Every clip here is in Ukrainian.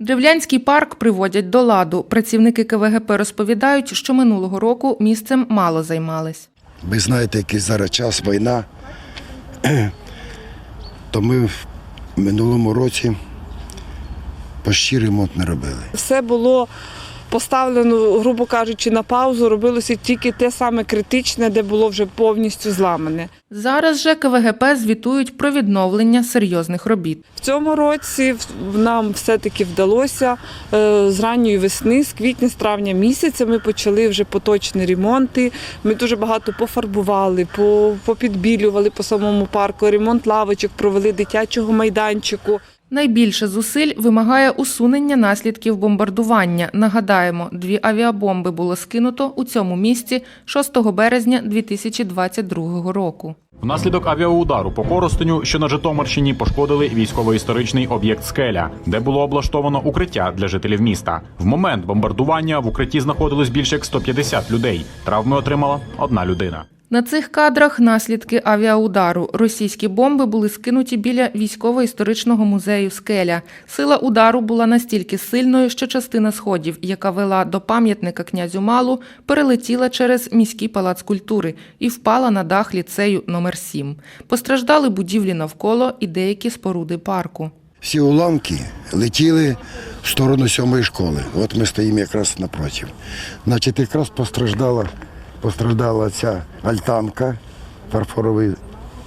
Древлянський парк приводять до ладу. Працівники КВГП розповідають, що минулого року місцем мало займались. Ви знаєте, який зараз час війна, то ми в минулому році почти ремонт не робили. Все було поставлено, грубо кажучи, на паузу. Робилося тільки те саме критичне, де було вже повністю зламане. Зараз же КВГП звітують про відновлення серйозних робіт. В цьому році нам все-таки вдалося е, з ранньої весни, з квітня, з травня місяця ми почали вже поточні ремонти. Ми дуже багато пофарбували, попідбілювали по самому парку, ремонт лавочок провели дитячого майданчику. Найбільше зусиль вимагає усунення наслідків бомбардування. Нагадаємо, дві авіабомби було скинуто у цьому місці 6 березня 2022 року. Внаслідок авіаудару по Коростеню, що на Житомирщині, пошкодили військово-історичний об'єкт Скеля, де було облаштовано укриття для жителів міста. В момент бомбардування в укритті знаходилось більше як 150 людей. Травми отримала одна людина. На цих кадрах наслідки авіаудару. Російські бомби були скинуті біля військово-історичного музею Скеля. Сила удару була настільки сильною, що частина сходів, яка вела до пам'ятника князю Малу, перелетіла через міський палац культури і впала на дах ліцею номер 7 Постраждали будівлі навколо і деякі споруди парку. Всі уламки летіли в сторону сьомої школи. От ми стоїмо якраз напротив. Значить, якраз постраждала, постраждала ця альтанка, фарфоровий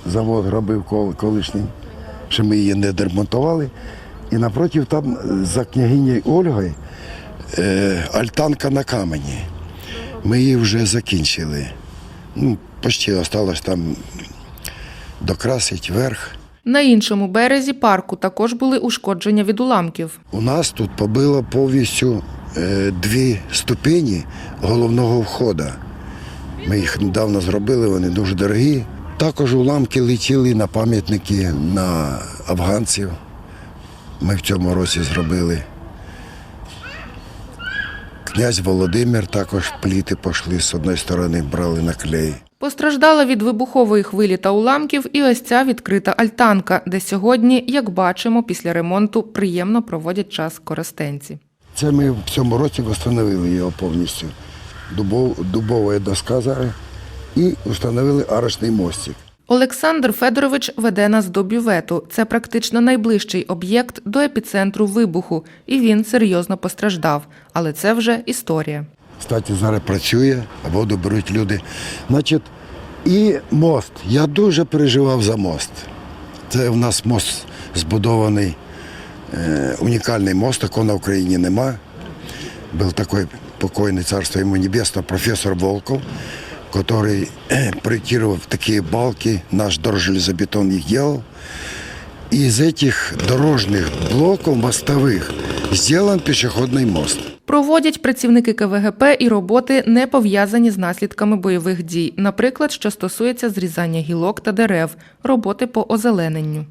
завод робив колишній, що ми її не демонтували. І напротив там за княгинею Ольгою е, альтанка на камені. Ми її вже закінчили. Ну, почти осталось там докрасить верх. На іншому березі парку також були ушкодження від уламків. У нас тут побило повністю е, дві ступені головного входу. Ми їх недавно зробили, вони дуже дорогі. Також уламки летіли на пам'ятники на афганців. Ми в цьому році зробили. Князь Володимир також пліти пішли з одної сторони, брали на клей. Постраждала від вибухової хвилі та уламків і ось ця відкрита альтанка, де сьогодні, як бачимо, після ремонту приємно проводять час користенці. Це ми в цьому році встановили його повністю. Дубов, дубова доска зараз і встановили арочний мостик. Олександр Федорович веде нас до бювету. Це практично найближчий об'єкт до епіцентру вибуху, і він серйозно постраждав. Але це вже історія. Кстати, зараз працює, воду беруть люди. Значить, і мост. Я дуже переживав за мост. Це в нас мост збудований, е, унікальний мост, такого на Україні нема. Був такий покойний царство йому небесне, професор Волков, який е, проєктував такі балки, наш дорожелезобетон їх робив. І з цих дорожніх блоків мостових зроблений пішохідний мост. Проводять працівники КВГП і роботи не пов'язані з наслідками бойових дій, наприклад, що стосується зрізання гілок та дерев, роботи по озелененню.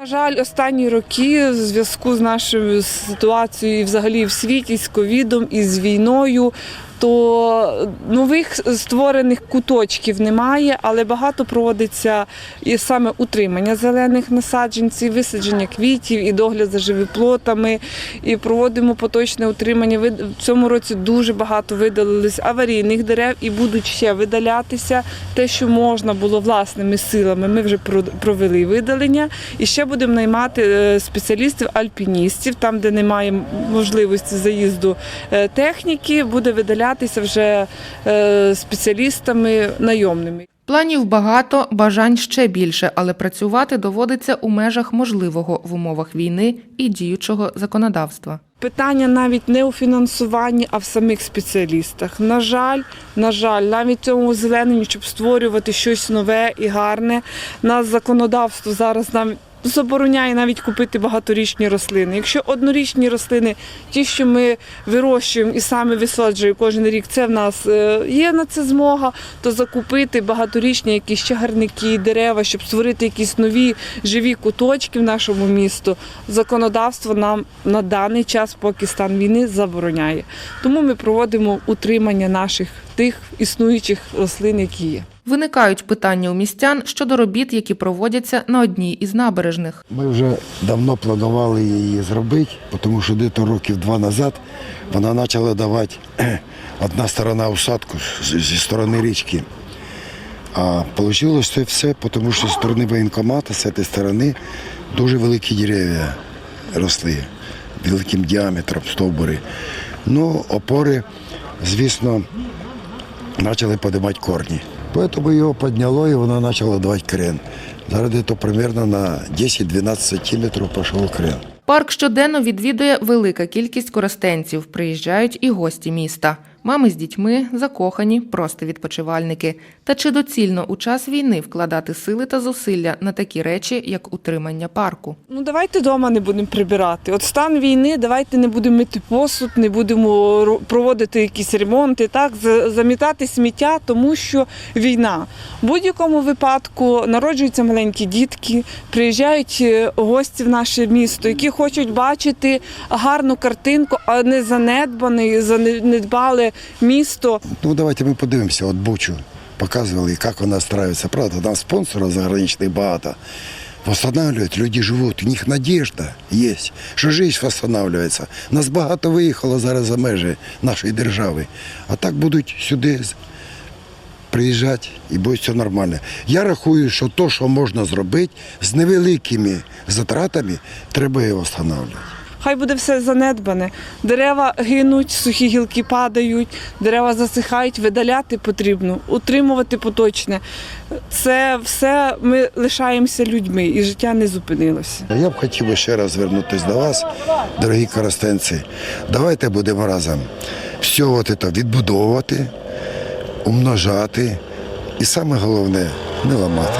На жаль, останні роки в зв'язку з нашою ситуацією взагалі в світі з ковідом і з війною. То нових створених куточків немає, але багато проводиться і саме утримання зелених насадженців, висадження квітів і догляд за живоплотами. І проводимо поточне утримання. В цьому році дуже багато видалились аварійних дерев і будуть ще видалятися. Те, що можна було власними силами, ми вже про- провели видалення. І ще будемо наймати е, спеціалістів, альпіністів, там, де немає можливості заїзду е, техніки, буде видалятися вже е, спеціалістами найомними. Планів багато, бажань ще більше, але працювати доводиться у межах можливого в умовах війни і діючого законодавства. Питання навіть не у фінансуванні, а в самих спеціалістах. На жаль, на жаль, навіть цьому озелененні, щоб створювати щось нове і гарне, нас законодавство зараз нам забороняє навіть купити багаторічні рослини. Якщо однорічні рослини, ті, що ми вирощуємо і саме висаджуємо кожен рік, це в нас е, є на це змога, то закупити багаторічні якісь чагарники, дерева, щоб створити якісь нові живі куточки в нашому місту. Законодавство нам на даний час, поки стан війни, забороняє. Тому ми проводимо утримання наших тих існуючих рослин, які є. Виникають питання у містян щодо робіт, які проводяться на одній із набережних. Ми вже давно планували її зробити, тому що десь років два назад вона почала давати одна сторона усадку зі сторони річки. А вийшло це все, тому що зі сторони воєнкомату, з цієї сторони, дуже великі дерев'я росли, великим діаметром стовбури. Ну, опори, звісно, почали підіймати корні. Тому його підняло і воно почало давати крен. Зараз то примерно на 10-12 сантиметрів пішов крен. Парк щоденно відвідує велика кількість користенців. Приїжджають і гості міста. Мами з дітьми, закохані, просто відпочивальники. Та чи доцільно у час війни вкладати сили та зусилля на такі речі, як утримання парку? Ну давайте вдома не будемо прибирати. От стан війни, давайте не будемо мити посуд, не будемо проводити якісь ремонти, так за- замітати сміття, тому що війна. В будь-якому випадку народжуються маленькі дітки, приїжджають е, гості в наше місто, які хочуть бачити гарну картинку, а не занедбане, занедбале місто. Ну, давайте ми подивимося, от Бучу показували, як вона страюється. Правда, там спонсорів заграничних багато. Восстанавливают, люди живуть, у них надежда є, що життя восстанавливається. Нас багато виїхало зараз за межі нашої держави. А так будуть сюди приїжджати і буде все нормально. Я рахую, що то, що можна зробити з невеликими затратами, треба його встановлювати. Хай буде все занедбане. Дерева гинуть, сухі гілки падають, дерева засихають, видаляти потрібно, утримувати поточне. Це все ми лишаємося людьми і життя не зупинилося. Я б хотів ще раз звернутися до вас, дорогі користенці. Давайте будемо разом все от це відбудовувати, умножати і саме головне не ламати.